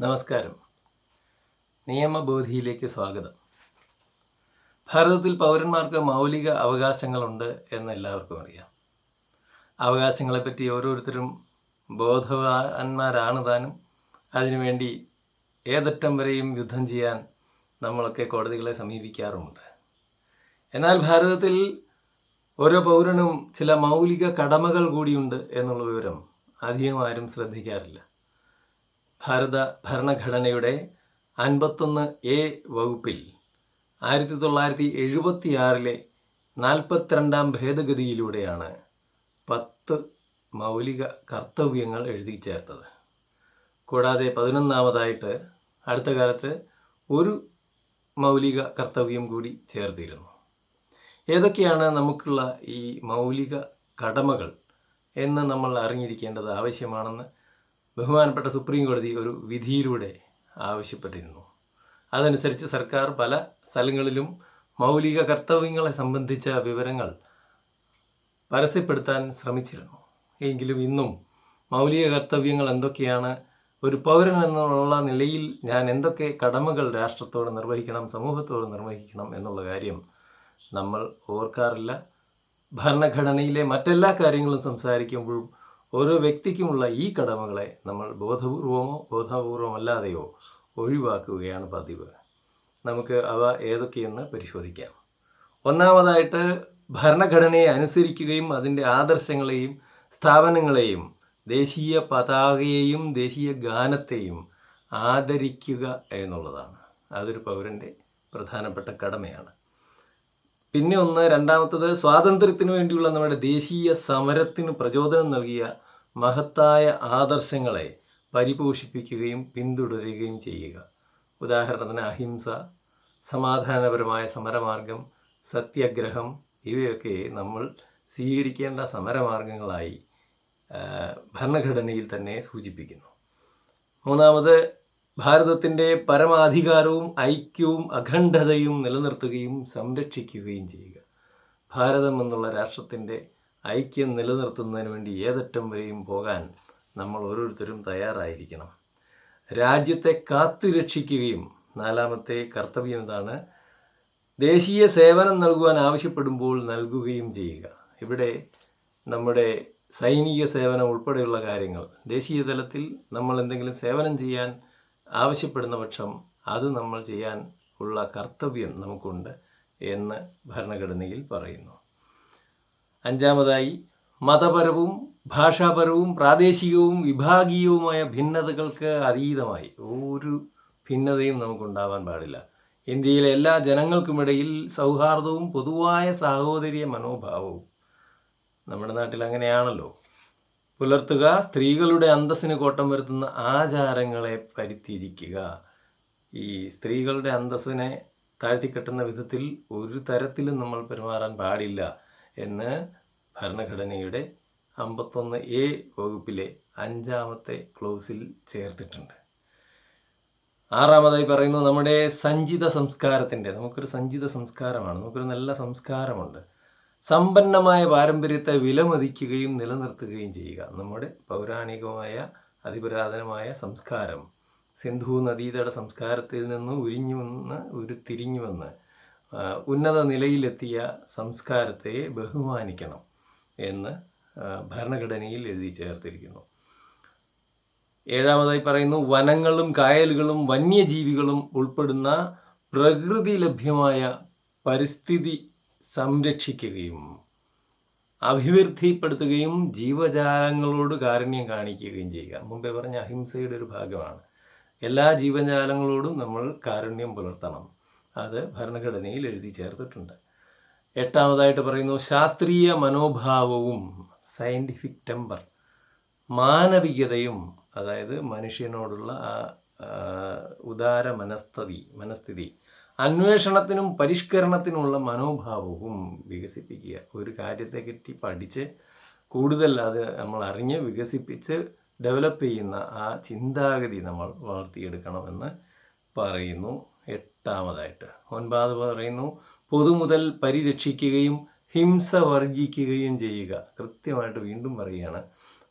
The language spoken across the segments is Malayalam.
നമസ്കാരം. നിയമബോധിയിലേക്ക് സ്വാഗതം. ഭാരതത്തിൽ പൗരന്മാർക്ക് മൗലിക അവകാശങ്ങളുണ്ട് എന്ന് എല്ലാവർക്കും അറിയാം. അവകാശങ്ങളെപ്പറ്റി ഓരോരുത്തരും ബോധവാന്മാരാണ് താനും. അതിനുവേണ്ടി ഏതറ്റം വരെയും യുദ്ധം ചെയ്യാൻ നമ്മളൊക്കെ കോടതികളെ സമീപിക്കാറുമുണ്ട്. എന്നാൽ ഭാരതത്തിൽ ഓരോ പൗരനും ചില മൗലിക കടമകൾ കൂടിയുണ്ട് എന്നുള്ള വിവരം അധികം ആരും ശ്രദ്ധിക്കാറില്ല. ഭാരത ഭരണഘടനയുടെ അൻപത്തൊന്ന് എ വകുപ്പിൽ ആയിരത്തി തൊള്ളായിരത്തി എഴുപത്തിയാറിലെ നാൽപ്പത്തിരണ്ടാം ഭേദഗതിയിലൂടെയാണ് പത്ത് മൗലിക കർത്തവ്യങ്ങൾ എഴുതി ചേർത്തത്. കൂടാതെ പതിനൊന്നാമതായിട്ട് അടുത്ത കാലത്ത് ഒരു മൗലിക കർത്തവ്യം കൂടി ചേർത്തിരുന്നു. ഏതൊക്കെയാണ് നമുക്കുള്ള ഈ മൗലിക കടമകൾ എന്ന് നമ്മൾ അറിഞ്ഞിരിക്കേണ്ടത് ആവശ്യമാണെന്ന് ബഹുമാനപ്പെട്ട സുപ്രീം കോടതി ഒരു വിധിയിലൂടെ ആവശ്യപ്പെട്ടിരുന്നു. അതനുസരിച്ച് സർക്കാർ പല സ്ഥലങ്ങളിലും മൗലിക കർത്തവ്യങ്ങളെ സംബന്ധിച്ച വിവരങ്ങൾ പരസ്യപ്പെടുത്താൻ ശ്രമിച്ചിരുന്നു. എങ്കിലും ഇന്നും മൗലിക കർത്തവ്യങ്ങൾ എന്തൊക്കെയാണ് ഒരു പൗരൻ എന്നുള്ള നിലയിൽ ഞാൻ എന്തൊക്കെ കടമകൾ രാഷ്ട്രത്തോട് നിർവഹിക്കണം സമൂഹത്തോട് നിർവഹിക്കണം എന്നുള്ള കാര്യം നമ്മൾ ഓർക്കാറില്ല. ഭരണഘടനയിലെ മറ്റെല്ലാ കാര്യങ്ങളും സംസാരിക്കുമ്പോഴും ഓരോ വ്യക്തിക്കുമുള്ള ഈ കടമകളെ നമ്മൾ ബോധപൂർവമോ ബോധപൂർവമല്ലാതെയോ ഒഴിവാക്കുകയാണ് പതിവ്. നമുക്ക് അവ ഏതൊക്കെയെന്ന് പരിശോധിക്കാം. ഒന്നാമതായിട്ട് ഭരണഘടനയെ അനുസരിക്കുകയും അതിന്റെ ആദർശങ്ങളെയും സ്ഥാപനങ്ങളെയും ദേശീയ പതാകയെയും ദേശീയ ഗാനത്തെയും ആദരിക്കുക എന്നുള്ളതാണ്. അതൊരു പൗരന്റെ പ്രധാനപ്പെട്ട കടമയാണ്. പിന്നെ ഒന്ന് രണ്ടാമത്തത് സ്വാതന്ത്ര്യത്തിന് വേണ്ടിയുള്ള നമ്മുടെ ദേശീയ സമരത്തിന് പ്രചോദനം നൽകിയ മഹത്തായ ആദർശങ്ങളെ പരിപോഷിപ്പിക്കുകയും പിന്തുടരുകയും ചെയ്യുക. ഉദാഹരണത്തിന് അഹിംസ സമാധാനപരമായ സമരമാർഗം സത്യാഗ്രഹം ഇവയൊക്കെ നമ്മൾ സ്വീകരിക്കേണ്ട സമരമാർഗങ്ങളായി ഭരണഘടനയിൽ തന്നെ സൂചിപ്പിക്കുന്നു. മൂന്നാമത് ഭാരതത്തിന്റെ പരമാധികാരവും ഐക്യവും അഖണ്ഡതയും നിലനിർത്തുകയും സംരക്ഷിക്കുകയും ചെയ്യുക. ഭാരതം എന്നുള്ള രാഷ്ട്രത്തിന്റെ ഐക്യം നിലനിർത്തുന്നതിന് വേണ്ടി ഏതറ്റം വരെയും പോകാൻ നമ്മൾ ഓരോരുത്തരും തയ്യാറായിരിക്കണം. രാജ്യത്തെ കാത്തു രക്ഷിക്കുകയും നാലാമത്തെ കർത്തവ്യം ഇതാണ്. ദേശീയ സേവനം നൽകുവാൻ ആവശ്യപ്പെടുമ്പോൾ നൽകുകയും ചെയ്യുക. ഇവിടെ നമ്മുടെ സൈനിക സേവനം ഉൾപ്പെടെയുള്ള കാര്യങ്ങൾ. ദേശീയ തലത്തിൽ നമ്മൾ എന്തെങ്കിലും സേവനം ചെയ്യാൻ ആവശ്യപ്പെടുന്ന പക്ഷം അത് നമ്മൾ ചെയ്യാൻ ഉള്ള കർത്തവ്യം നമുക്കുണ്ട് എന്ന് ഭരണഘടനയിൽ പറയുന്നു. അഞ്ചാമതായി മതപരവും ഭാഷാപരവും പ്രാദേശികവും വിഭാഗീയവുമായ ഭിന്നതകൾക്ക് അതീതമായി ഒരു ഭിന്നതയും നമുക്കുണ്ടാവാൻ പാടില്ല. ഇന്ത്യയിലെ എല്ലാ ജനങ്ങൾക്കുമിടയിൽ സൗഹാർദ്ദവും പൊതുവായ സാഹോദര്യ മനോഭാവവും നമ്മുടെ നാട്ടിൽ അങ്ങനെയാണല്ലോ. പുലർത്തുക സ്ത്രീകളുടെ അന്തസ്സിന് കോട്ടം വരുത്തുന്ന ആചാരങ്ങളെ പരിത്തിരിക്കുക ഈ സ്ത്രീകളുടെ അന്തസ്സിനെ താഴ്ത്തിക്കെട്ടുന്ന വിധത്തിൽ ഒരു തരത്തിലും നമ്മൾ പെരുമാറാൻ പാടില്ല എന്ന് ഭരണഘടനയുടെ അമ്പത്തൊന്ന് എ വകുപ്പിലെ അഞ്ചാമത്തെ ക്ലോസിൽ ചേർത്തിട്ടുണ്ട്. ആറാമതായി പറയുന്നു നമ്മുടെ സഞ്ചിത സംസ്കാരത്തിന്റെ നമുക്കൊരു സഞ്ചിത സംസ്കാരമാണ് നമുക്കൊരു നല്ല സംസ്കാരമുണ്ട്. സമ്പന്നമായ പാരമ്പര്യത്തെ വിലമതിക്കുകയും നിലനിർത്തുകയും ചെയ്യുക. നമ്മുടെ പൗരാണികമായ അതിപുരാതനമായ സംസ്കാരം സിന്ധു നദീതട സംസ്കാരത്തിൽ നിന്ന് ഉരിഞ്ഞു വന്ന് ഉരുത്തിരിഞ്ഞു വന്ന് ഉന്നത നിലയിലെത്തിയ സംസ്കാരത്തെ ബഹുമാനിക്കണം എന്ന് ഭരണഘടനയിൽ എഴുതി ചേർത്തിരിക്കുന്നു. ഏഴാമതായി പറയുന്നു വനങ്ങളും കായലുകളും വന്യജീവികളും ഉൾപ്പെടുന്ന പ്രകൃതി ലഭ്യമായ പരിസ്ഥിതി സംരക്ഷിക്കുകയും അഭിവൃദ്ധിപ്പെടുത്തുകയും ജീവജാലങ്ങളോട് കാരുണ്യം കാണിക്കുകയും ചെയ്യുക. മുമ്പേ പറഞ്ഞ അഹിംസയുടെ ഒരു ഭാഗമാണ്. എല്ലാ ജീവജാലങ്ങളോടും നമ്മൾ കാരുണ്യം പുലർത്തണം. അത് ഭരണഘടനയിൽ എഴുതി ചേർത്തിട്ടുണ്ട്. എട്ടാമതായിട്ട് പറയുന്നു ശാസ്ത്രീയ മനോഭാവവും സയന്റിഫിക് ടെമ്പർ മാനവികതയും അതായത് മനുഷ്യനോടുള്ള ആ ഉദാര മനസ്ഥിതി മനസ്ഥിതി അന്വേഷണത്തിനും പരിഷ്കരണത്തിനുമുള്ള മനോഭാവവും വികസിപ്പിക്കുക. ഒരു കാര്യത്തെ കിട്ടി പഠിച്ച് കൂടുതൽ അത് നമ്മൾ അറിഞ്ഞ് വികസിപ്പിച്ച് ഡെവലപ്പ് ചെയ്യുന്ന ആ ചിന്താഗതി നമ്മൾ വളർത്തിയെടുക്കണമെന്ന് പറയുന്നു. എട്ടാമതായിട്ട് ഒൻപത് പറയുന്നു പൊതുമുതൽ പരിരക്ഷിക്കുകയും ഹിംസ വർഗിക്കുകയും ചെയ്യുക. കൃത്യമായിട്ട് വീണ്ടും പറയുകയാണ്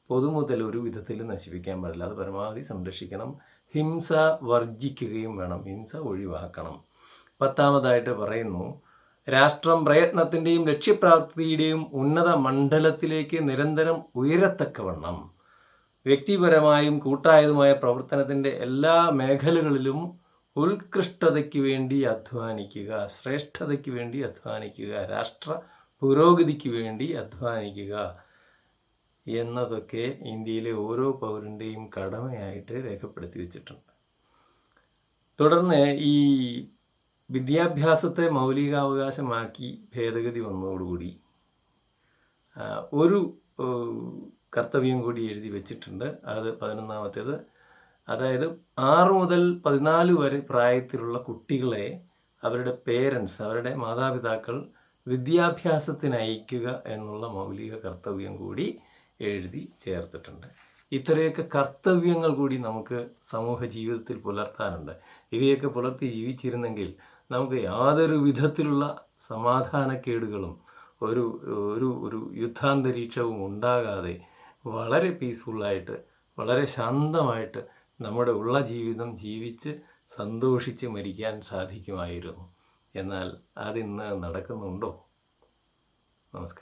പൊതുമുതൽ ഒരു വിധത്തിൽ നശിപ്പിക്കാൻ പാടില്ല. അത് പരമാവധി സംരക്ഷിക്കണം. ഹിംസ വർജിക്കുകയും വേണം. ഹിംസ ഒഴിവാക്കണം. പത്താമതായിട്ട് പറയുന്നു. രാഷ്ട്രം പ്രയത്നത്തിന്റെയും ലക്ഷ്യപ്രാപ്തിയുടെയും ഉന്നത മണ്ഡലത്തിലേക്ക് നിരന്തരം ഉയരത്തക്കവണ്ണം വ്യക്തിപരമായും കൂട്ടായതുമായ പ്രവർത്തനത്തിന്റെ എല്ലാ മേഖലകളിലും ഉത്കൃഷ്ടതയ്ക്ക് വേണ്ടി അധ്വാനിക്കുക ശ്രേഷ്ഠതയ്ക്ക് വേണ്ടി അധ്വാനിക്കുക രാഷ്ട്ര പുരോഗതിക്ക് വേണ്ടി അധ്വാനിക്കുക എന്നതൊക്കെ ഇന്ത്യയിലെ ഓരോ പൗരന്റെയും കടമയായിട്ട് രേഖപ്പെടുത്തി വെച്ചിട്ടുണ്ട്. തുടർന്ന് ഈ വിദ്യാഭ്യാസത്തെ മൗലികാവകാശമാക്കി ഭേദഗതി വന്നതോടുകൂടി ഒരു കർത്തവ്യം കൂടി എഴുതി വെച്ചിട്ടുണ്ട്. അത് പതിനൊന്നാമത്തേത്. അതായത് ആറ് മുതൽ പതിനാല് വരെ പ്രായത്തിലുള്ള കുട്ടികളെ അവരുടെ പേരൻസ് അവരുടെ മാതാപിതാക്കൾ വിദ്യാഭ്യാസത്തിന് അയക്കുക എന്നുള്ള മൗലിക കർത്തവ്യം കൂടി എഴുതി ചേർത്തിട്ടുണ്ട്. ഇത്രയൊക്കെ കർത്തവ്യങ്ങൾ കൂടി നമുക്ക് സമൂഹ ജീവിതത്തിൽ പുലർത്താനുണ്ട് ഇവയൊക്കെ പുലർത്തി ജീവിച്ചിരുന്നെങ്കിൽ നമുക്ക് യാതൊരു വിധത്തിലുള്ള സമാധാനക്കേടുകളും ഒരു ഒരു ഒരു യുദ്ധാന്തരീക്ഷവും ഉണ്ടാകാതെ വളരെ പീസ്ഫുള്ളായിട്ട് വളരെ ശാന്തമായിട്ട് നമ്മുടെ ഉള്ള ജീവിതം ജീവിച്ച് സന്തോഷിച്ച് മരിക്കാൻ സാധിക്കുമായിരുന്നു. എന്നാൽ അതിന്ന് നടക്കുന്നുണ്ടോ? നമസ്കാരം.